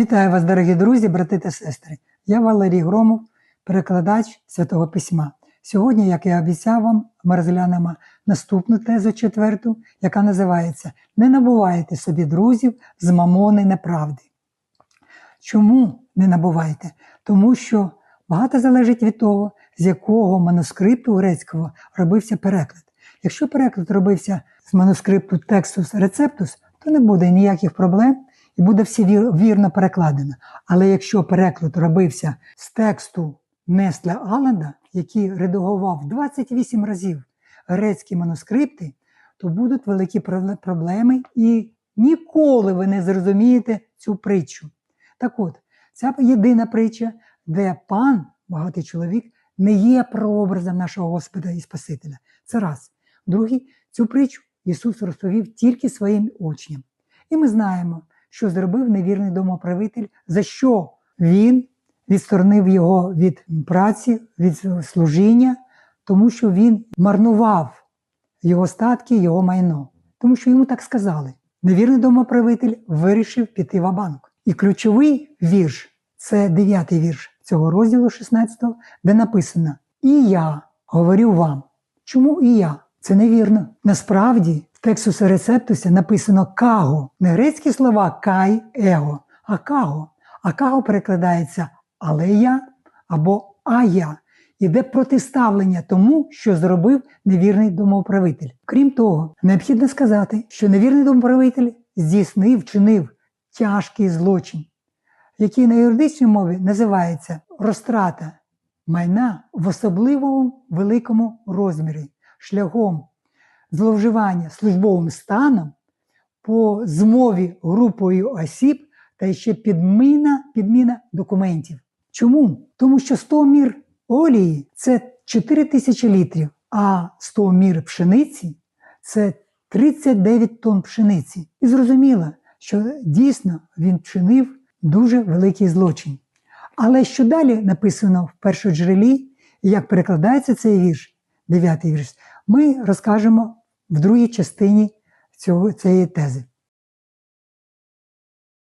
Вітаю вас, дорогі друзі, брати та сестри. Я Валерій Громов, перекладач Святого Письма. Сьогодні, як я обіцяв вам, ми розглянемо наступну тезу четверту, яка називається Не набувайте собі друзів з мамони неправди. Чому не набувайте? Тому що багато залежить від того, з якого манускрипту грецького робився переклад. Якщо переклад робився з манускрипту Textus Receptus, то не буде ніяких проблем і буде все вірно перекладено. Але якщо переклад робився з тексту Нестля Алленда, який редагував 28 разів грецькі манускрипти, то будуть великі проблеми, і ніколи ви не зрозумієте цю притчу. Так от, ця єдина притча, де пан, багатий чоловік, не є прообразом нашого Господа і Спасителя. Це раз. Другий, цю притчу Ісус розповів тільки своїм учням. І ми знаємо, що зробив невірний домоправитель, за що він відсторонив його від праці, від служіння, тому що він марнував його статки, його майно. Тому що йому так сказали. Невірний домоправитель вирішив піти в банк. І ключовий вірш це дев'ятий вірш цього розділу 16, де написано: І я говорю вам. Чому і я? Це невірно. Насправді в текстусі рецептуся написано каго. Не грецькі слова кай, его, а каго. А каго перекладається але я або а я. Іде протиставлення тому, що зробив невірний домоуправитель. Крім того, необхідно сказати, що невірний домоуправитель здійснив, чинив тяжкий злочин, який на юридичній мові називається розтрата майна в особливому великому розмірі, шляхом зловживання службовим станом по змові групою осіб та ще підміна, підміна документів. Чому? Тому що 100 мір олії це 4 тисячі літрів, а 100 мір пшениці це 39 тонн пшениці. І зрозуміло, що дійсно він чинив дуже великий злочин. Але що далі написано в першоджерелі, і як перекладається цей вірш, дев'ятий вірш, ми розкажемо в другій частині цього, цієї тези.